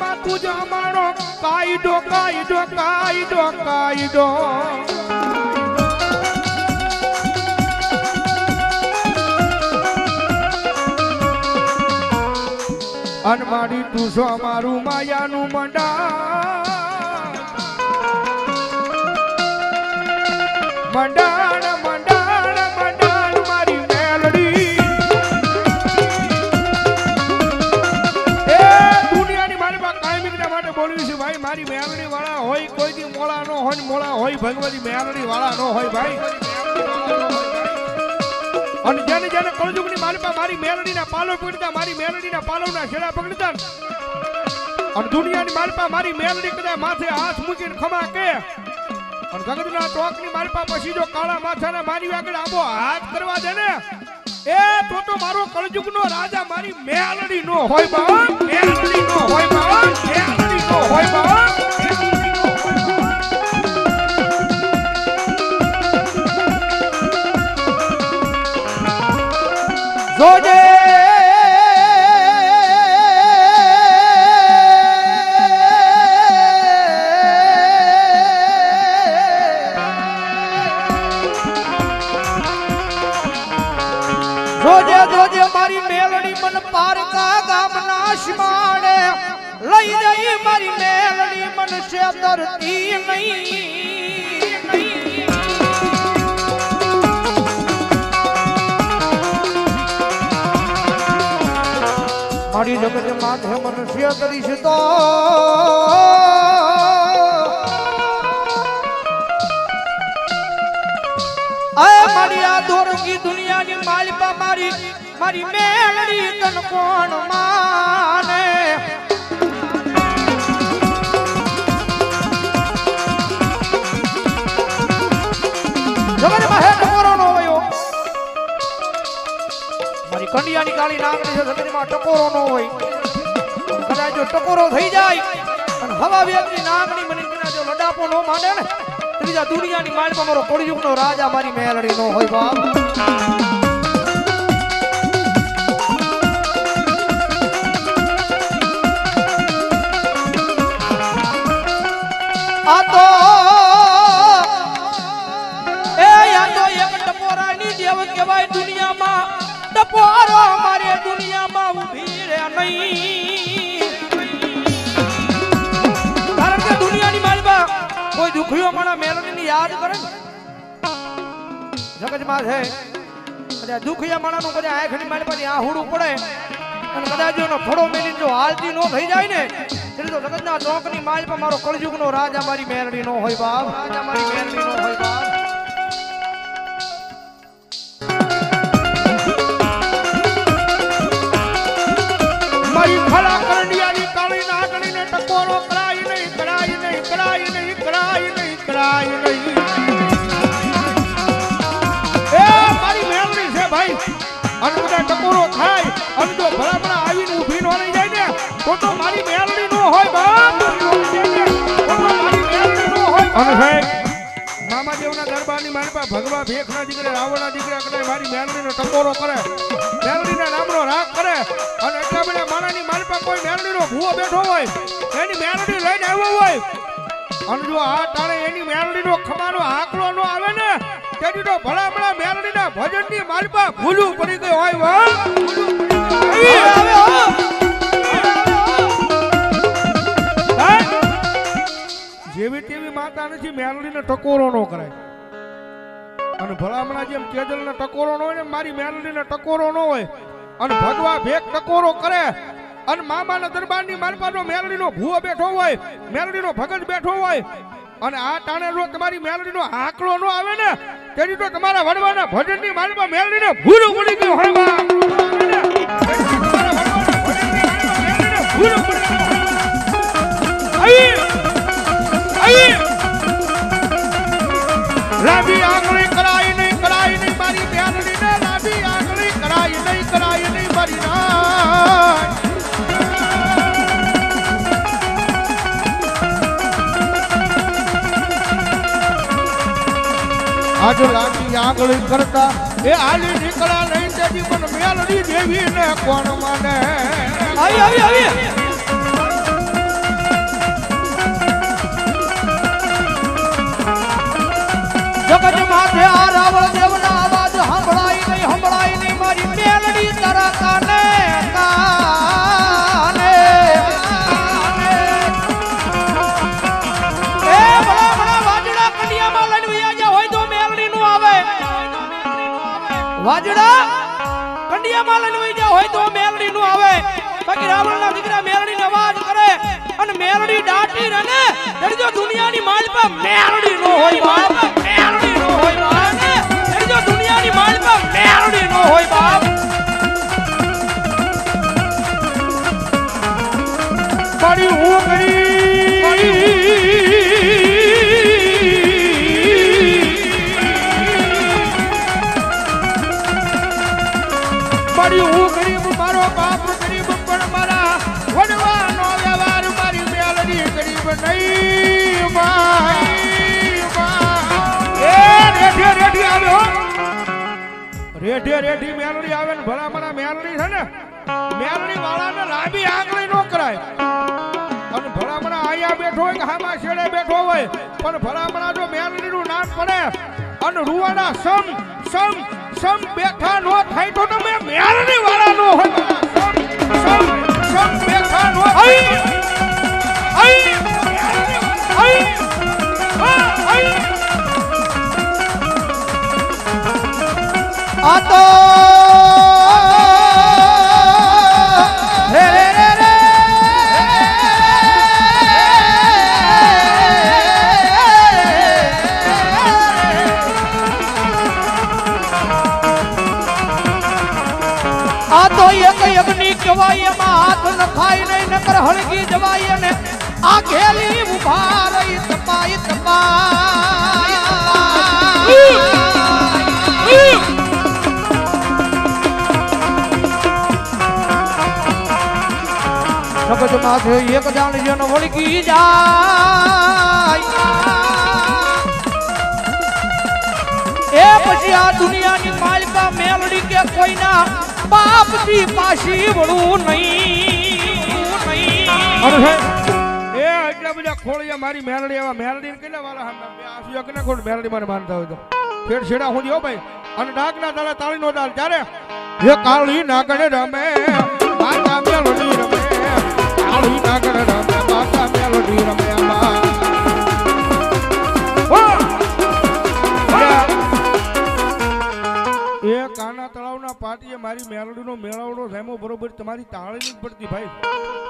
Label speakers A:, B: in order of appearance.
A: માડી તું જ અમારી કોર્ટ ને માં તું જ અમારો કાયદો કાયદો કાયદો કાયદો. અનમાડી તું છો અમારું માયાનું મંડા મંડાણ મેલડી વાળા હોય, કોઈથી મોળા નો હોય ને મોળા હોય, ભગવતી મેલડી વાળા નો હોય ભાઈ. અને જેને જેને કળજુગની મારી પાસે મારી મેલડીના પાલો પીડતા મારી મેલડીના પાલોના છેડા પકડતા અને દુનિયાની મારી પાસે મારી મેલડી કદાચ માથે હાથ મૂકીને ખમા કે. અને જગતના ચોકની મારી પાસે પછી જો કાળા માથાના મારી આગળ આબો હાથ કરવા દે ને, એ તો તો મારો કળજુગનો રાજા, મારી મેલડી નો હોય બા મેલડી નો હોય બા મેલડી નો હોય બા
B: જોજે જોજે મારી મેલડી મન પારકા ગામના માણે લઈ જઈ મારી મેલડી મન શેતરતી નહીં. મારી જગત માથે મનુષ્ય કરીશ તો. અય મારી આ દોરંગી દુનિયાની માલિકા મારી મારી મેલડી તન કોણ માને? જબર મહે ટકોરો નો હોય મારી કંડિયાની કાળી નાગરી છે જગતમાં ટકોરો નો હોય. કદાચ જો ટકોરો થઈ જાય અને હવા વેગની નાગણી મને જો લડાપો નો માને ને ત્રીજા દુનિયાની માલમાં મારો કળિયુગનો રાજા મારી મેલડી નો હોય બાપ. દુનિયામાં. ટપોરો મારે દુનિયામાં ઊભી રે નહીં. મારા મેલડીની યાદ કરે જગતમાં છે. કદાચ દુખિયા માણાનું, કદાચ આંખની મારી પાસે આહુડું પડે. અને કદાચ એનો ફળો મેલી જો હાલતી નો થઈ જાય ને, એટલે તો જગતના ચોકની માલ પર મારો કળયુગનો રાજા મારી મેલડી નો હોય બાપ. રાજા મારી મેલડી નો હોય બાપ.
A: મારી ફળા કરંડિયાની અને બધા ટકોરો થાય. અને જો ભલામણા આવીને ઊભી નો જાય ને, તો તો મારી મેળવી નો હોય બાપ. તો તો મારી મેળવી નો હોય અને સાહેબ મામા દરબારની માનપા ભગવા ભેખના દીકરા, રાવણના દીકરા કદાચ મારી મેલડીનો ટકોરો કરે. મેલડીના નામનો રાગ કરે. અને એટલા બધા માણાની માનપા કોઈ મેલડીનો ભૂવો બેઠો હોય, એની મેલડી લઈને આવ્યો હોય. અને જો આ ટાણે એની મેલડીનો ખમાનો આકલો ન આવે ને તેથી તો ભલામણા મેરડી ના ભજનની માલપા ભૂલું પડી ગયું હોય.
B: હા?
A: જેવી તેવી માતા નથી મેલડીને ટકોરો નો કરાય અને ભલામણા જેમ કેજલને ટકોરો નો હોય ને, મારી મેલડીને ટકોરો નો હોય અને ભગવા ભેગ ટકોરો કરે અને મામાના દરબારની માલપાનો મેલડીનો ભૂવો બેઠો હોય મેલડીનો ભગત બેઠો હોય અને આ ટાણે જો તમારી મેલડીનો આંકડો ન આવે ને તેથી તો તમારા વડવાના ભજનની માલમાં મેળવીને ભૂલું પડી ગયો મેલડીને ભૂલું પડી લાંબી આંગળી કરતા, એ હાલી નીકળા નહીં તેથી પણ મેલડી દેવી ને કોણ માને?
B: આવી આવી આવી. વાજડા? કંડિયામાં લઈને વઈ ગયા હોય તો મેલડી નું આવે. બાકી રાવણના દીકરા મેલડી ને અવાજ કરે અને મેલડી દાટી રહે ને ત્યારે જો દુનિયાની માલ પર મેલડી નો હોય બાપ. મેલડી
A: રેઠે રેઢી મેલડી આવે ને ભલા ભલા મેલડી છે ને મેલડી વાળાને લાંબી આંગળી નો કરાય. અને ભલામણા અહીંયા બેઠો હોય કે હામાં છેડે બેઠો હોય, પણ ભલામણા જો મેલડીનું નામ પડે અને રૂવાના સમ સમ સમ બેઠા નો થાય તો તમે મેલડી વાળા
B: આ તો એક યજ્ઞી કહેવાય એમાં હાથ નખાય નહીં, નકર હળગી જવાય ને આ ઘેલી ઊભા રહી, તપાઈ તપાઈ. જગત માથે એક જાણ જેનો વળગી જાય. એ પછી આ દુનિયાની માલિકા મેલડી કે કોઈના બાપથી પાછી વળવું નહીં.
A: બધા ખોળિયા મારી મેલડી એવા મેલડી કેટલા વાળા બે આસુ મને માનતા તો. છેડ હું ભાઈ? અને ડાકના તાળે તાળી કાળી નાગડે રમે. પાટીએ મારી મેલડીનો મેળાવડો રેમો બરોબર? તમારી તાળી નથી પડતી ભાઈ.